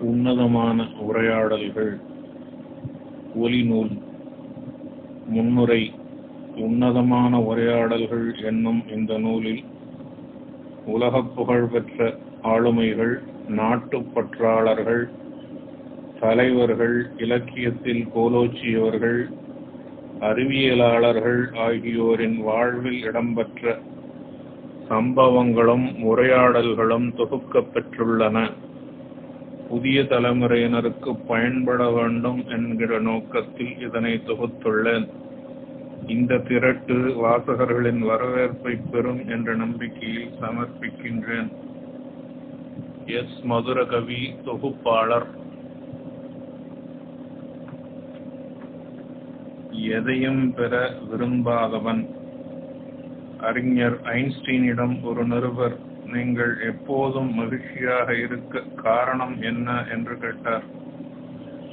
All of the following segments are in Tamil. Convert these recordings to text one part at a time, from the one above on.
உன்னதமான உரையாடல்கள் ஒலிநூல் முன்னுரை உன்னதமான உரையாடல்கள் என்னும் இந்த நூலில் உலகப் புகழ்பெற்ற ஆளுமைகள் நாட்டுப்பற்றாளர்கள் தலைவர்கள் இலக்கியத்தில் கோலோச்சியவர்கள் அறிவியலாளர்கள் ஆகியோரின் வாழ்வில் இடம்பெற்ற சம்பவங்களும் உரையாடல்களும் தொகுக்கப் பெற்றுள்ளன. புதிய தலைமுறையினருக்கு பயன்பட வேண்டும் என்கிற நோக்கத்தில் இதனை தொகுத்துள்ளேன். இந்த திரட்டு வாசகர்களின் வரவேற்பை பெறும் என்ற நம்பிக்கையில் சமர்ப்பிக்கின்றேன். எஸ். மதுரகவி தொகுப்பாளர். எதையும் பெற விரும்பாதவன். அறிஞர் ஐன்ஸ்டீனிடம் ஒரு நிருபர் நீங்கள் எப்போதும் மகிழ்ச்சியாக இருக்க காரணம் என்ன என்று கேட்டார்.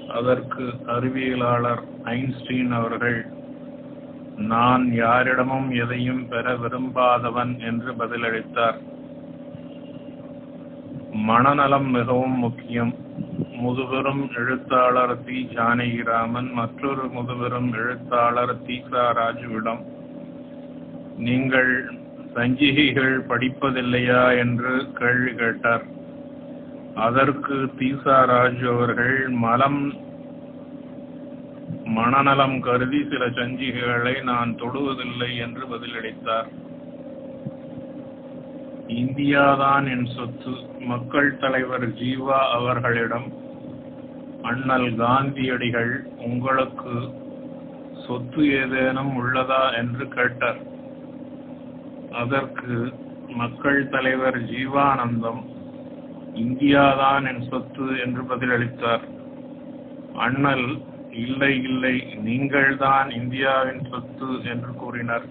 அதற்கு அறிவியலாளர் ஐன்ஸ்டீன் அவர்கள் நான் யாரிடமும் எதையும் பெற விரும்பாதவன் என்று பதிலளித்தார். மனநலம் மிகவும் முக்கியம். முதுபெரும் எழுத்தாளர் தி. ஜானகிராமன் மற்றொரு முதுபெரும் எழுத்தாளர் தீசா ராஜுவிடம் நீங்கள் சஞ்சிகைகள் படிப்பதில்லையா என்று கேள்வி கேட்டார். அதற்கு தீசாராஜு அவர்கள் மலம் மனநலம் கருதி சில சஞ்சிகைகளை நான் தொடுவதில்லை என்று பதிலளித்தார். இந்தியாதான் என் சொத்து. மக்கள் தலைவர் ஜீவா அவர்களிடம் அண்ணல் காந்தியடிகள் உங்களுக்கு சொத்து ஏதேனும் உள்ளதா என்று கேட்டார். அதற்கு மக்கள் தலைவர் ஜீவானந்தம் இந்தியாதான் என் சொத்து என்று பதிலளித்தார். அண்ணல் இல்லை இல்லை நீங்கள்தான் இந்தியாவின் சொத்து என்று கூறினார்.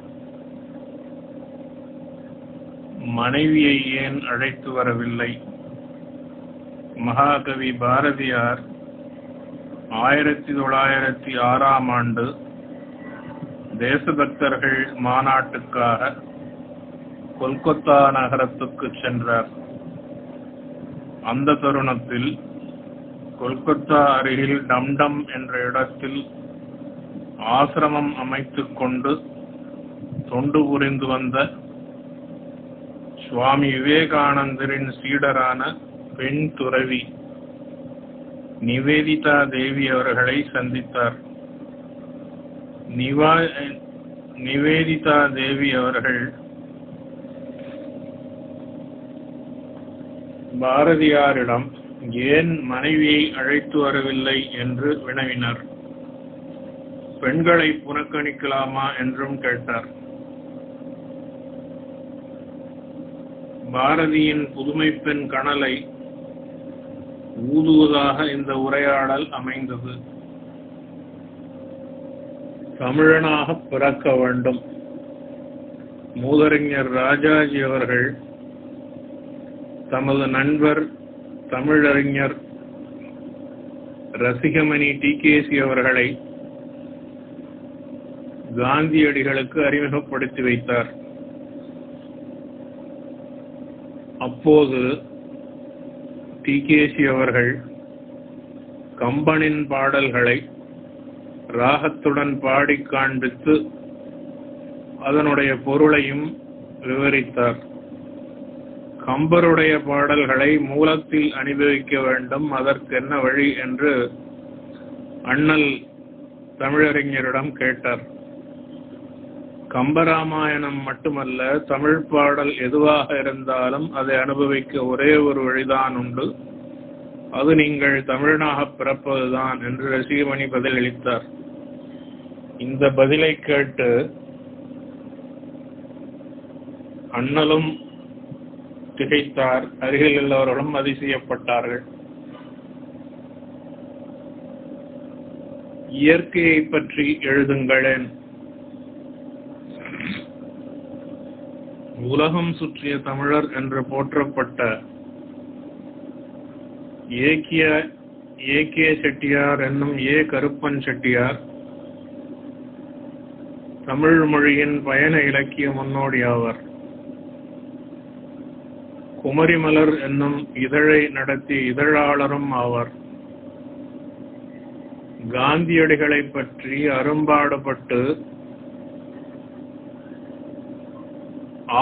மனைவியை ஏன் அழைத்து வரவில்லை? மகாகவி பாரதியார் ஆயிரத்தி தொள்ளாயிரத்தி ஆறாம் ஆண்டு தேசபக்தர்கள் மாநாட்டுக்காக கொல்கத்தா நகரத்துக்கு சென்றார் அந்த தருணத்தில் கொல்கத்தா அருகில் டம்டம் என்ற இடத்தில் ஆசிரமம் அமைத்துக் கொண்டு தொண்டு புரிந்து வந்த சுவாமி விவேகானந்தரின் சீடரான பெண் துறவி நிவேதிதா தேவி அவர்களை சந்தித்தார். நிவா நிவேதிதா தேவி அவர்கள் பாரதியாரிடம் ஏன் மனைவியை அழைத்து வரவில்லை என்று வினவினர். பெண்களை புறக்கணிக்கலாமா என்றும் கேட்டார். பாரதியின் புதுமை பெண் கணலை ஊதுவதாக இந்த உரையாடல் அமைந்தது. தமிழனாக பிறக்க வேண்டும். மூதறிஞர் ராஜாஜி அவர்கள் தமது நண்பர் தமிழறிஞர் ரசிகமணி டி. கேசி அவர்களை காந்தியடிகளுக்கு அறிமுகப்படுத்தி வைத்தார். அப்போது டி. கேசி அவர்கள் கம்பனின் பாடல்களை ராகத்துடன் பாடி காண்பித்து அதனுடைய பொருளையும் விவரித்தார். கம்பருடைய பாடல்களை மூலத்தில் அனுபவிக்க வேண்டும். அதற்கு என்ன வழி என்று அண்ணல் தமிழறிஞரிடம் கேட்டார். கம்பராமாயணம் மட்டுமல்ல தமிழ் பாடல் எதுவாக இருந்தாலும் அதை அனுபவிக்க ஒரே ஒரு வழிதான் உண்டு. அது நீங்கள் தமிழனாக பிறப்பதுதான் என்று ரசிகமணி பதிலளித்தார். இந்த பதிலை கேட்டு அண்ணலும் திகைத்தார். அருகில் உள்ளவர்களும் அதிசயப்பட்டார்கள் இயற்கையை பற்றி எழுதுங்களேன். உலகம் சுற்றிய தமிழர் என்று போற்றப்பட்ட ஏக்கிய ஏ கே செட்டியார் என்னும் ஏ கருப்பன் செட்டியார் தமிழ் மொழியின் பயண இலக்கிய முன்னோடி ஆவர். குமரிமலர் என்னும் இதழை நடத்திய இதழாளரும் ஆவார். காந்தியடிகளை பற்றி அரும்பாடுபட்டு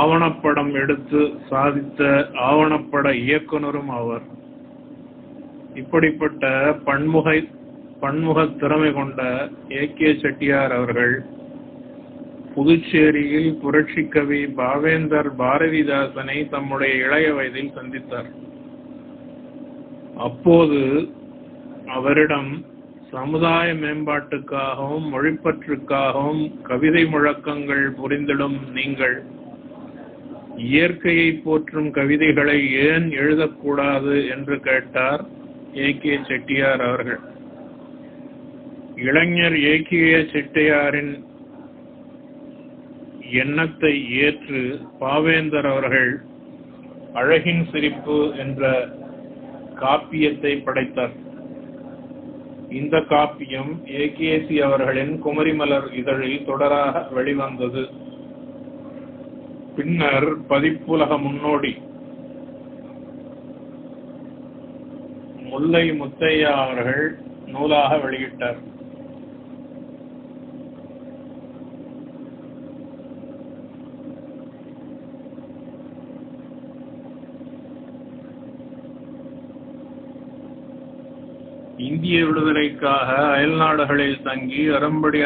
ஆவணப்படம் எடுத்து சாதித்த ஆவணப்பட இயக்குனரும் ஆவார். இப்படிப்பட்ட பன்முக பன்முக திறமை கொண்ட ஏ கே செட்டியார் அவர்கள் புதுச்சேரியில் புரட்சி கவி பாவேந்தர் பாரதிதாசனை தம்முடைய இளைய வயதில் சந்தித்தார். அப்போது அவரிடம் சமுதாய மேம்பாட்டுக்காகவும் மொழிப்பற்றுக்காகவும் கவிதை முழக்கங்கள் புரிந்திடும் நீங்கள். இயற்கையை போற்றும் கவிதைகளை ஏன் எழுதக்கூடாது என்று கேட்டார் ஏ கே செட்டியார் அவர்கள். இளைஞர் ஏ கே செட்டியாரின் எண்ணத்தை ஏற்று பாவேந்தர் அவர்கள் அழகின் சிரிப்பு என்ற காப்பியத்தை படைத்தார். இந்த காப்பியம் ஏகேசி அவர்களின் குமரிமலர் இதழில் தொடராக வெளிவந்தது. பின்னர் பதிப்புலக முன்னோடி முல்லை முத்தையா அவர்கள் நூலாக வெளியிட்டார். இந்திய விடுதலைக்காக அயல் நாடுகளில் தங்கி அரும்படி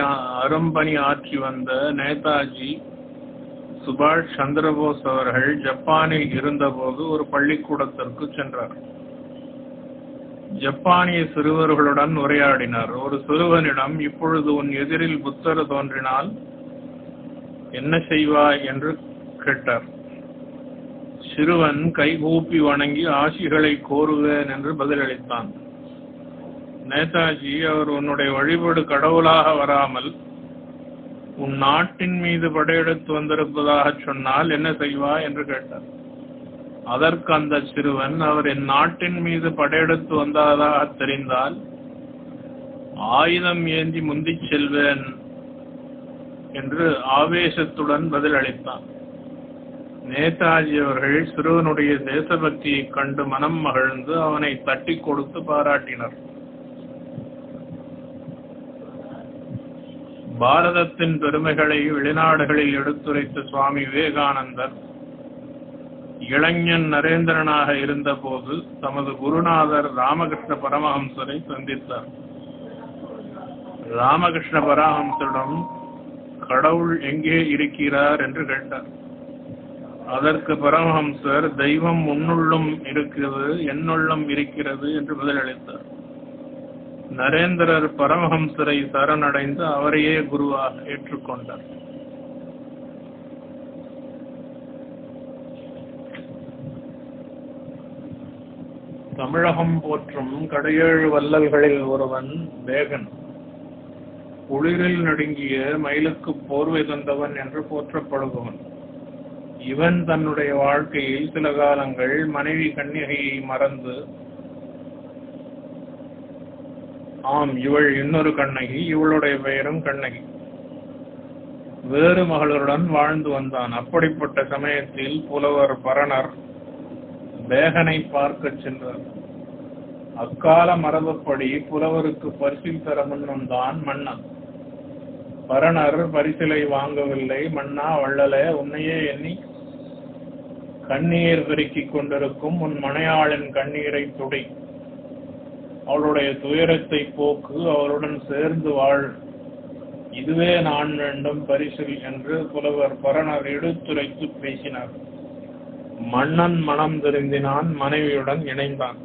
அரும்பணி ஆற்றி வந்த நேதாஜி சுபாஷ் சந்திரபோஸ் அவர்கள் ஜப்பானில் இருந்தபோது ஒரு பள்ளிக்கூடத்திற்கு சென்றார். ஜப்பானிய சிறுவர்களுடன் உரையாடினார். ஒரு சிறுவனிடம் இப்பொழுது உன் எதிரில் புத்தர் தோன்றினால் என்ன செய்வாய்? என்று கேட்டார். சிறுவன் கைகூப்பி வணங்கி ஆசிகளை கோருவேன் என்று பதிலளித்தான். நேதாஜி அவர் உன்னுடைய வழிபாடு கடவுளாக வராமல் உன் நாட்டின் மீது படையெடுத்து வந்திருப்பதாக சொன்னால் என்ன செய்வா என்று கேட்டார். அதற்கு அந்த சிறுவன் அவர் என் நாட்டின் மீது படையெடுத்து வந்ததாக தெரிந்தால் ஆயுதம் ஏந்தி முந்திச் செல்வேன் என்று ஆவேசத்துடன் பதிலளித்தான் நேதாஜி அவர்கள் சிறுவனுடைய தேசபக்தியைக் கண்டு மனம் மகிழ்ந்து அவனை தட்டி கொடுத்து பாராட்டினர். பாரதத்தின் பெருமைகளை வெளிநாடுகளில் எடுத்துரைத்த சுவாமி விவேகானந்தர் இளைஞன் நரேந்திரனாக இருந்தபோது தமது குருநாதர் ராமகிருஷ்ண பரமஹம்சரை சந்தித்தார். ராமகிருஷ்ண பரமஹம்சரிடம் கடவுள் எங்கே இருக்கிறார்? என்று கேட்டார். அதற்கு பரமஹம்சர் தெய்வம் உன்னுள்ளும் இருக்கிறது என்னுள்ளும் இருக்கிறது என்று பதிலளித்தார். நரேந்திரர் பரமஹம்சரை சரணடைந்து அவரையே குருவாக ஏற்றுக்கொண்டார். தமிழகம் போற்றும் கடையேழு வல்லல்களில் ஒருவன் வேகன். குளிரில் நடுங்கிய மயிலுக்கு போர்வை தந்தவன் என்று போற்றப்படுபவன். இவன் தன்னுடைய வாழ்க்கையில் சில காலங்கள் மனைவி கன்னிகையை மறந்து ஆம் இவள் இன்னொரு கண்ணகி இவளுடைய பெயரும் கண்ணகி. வேறு மகளுடன் வாழ்ந்து வந்தான். அப்படிப்பட்ட சமயத்தில் புலவர் பரணர் வேகனை பார்க்க சென்றார். அக்கால மரபுப்படி புலவருக்கு பரிசில் தர முன்வந்தான் மன்னன் பரணர் பரிசிலை வாங்கவில்லை. மன்னா வள்ளல உன்னையே எண்ணி கண்ணீர் பெருக்கிக் கொண்டிருக்கும் உன் மனையாளின் கண்ணீரை துடை. அவளுடைய துயரத்தை போக்கு அவருடன் சேர்ந்து வாழ். இதுவே நான் வேண்டும் பரிசில் என்று புலவர் பரணர் எடுத்துரைத்து பேசினார். மன்னன் மனம் திருந்தினான் மனைவியுடன் இணைந்தான்.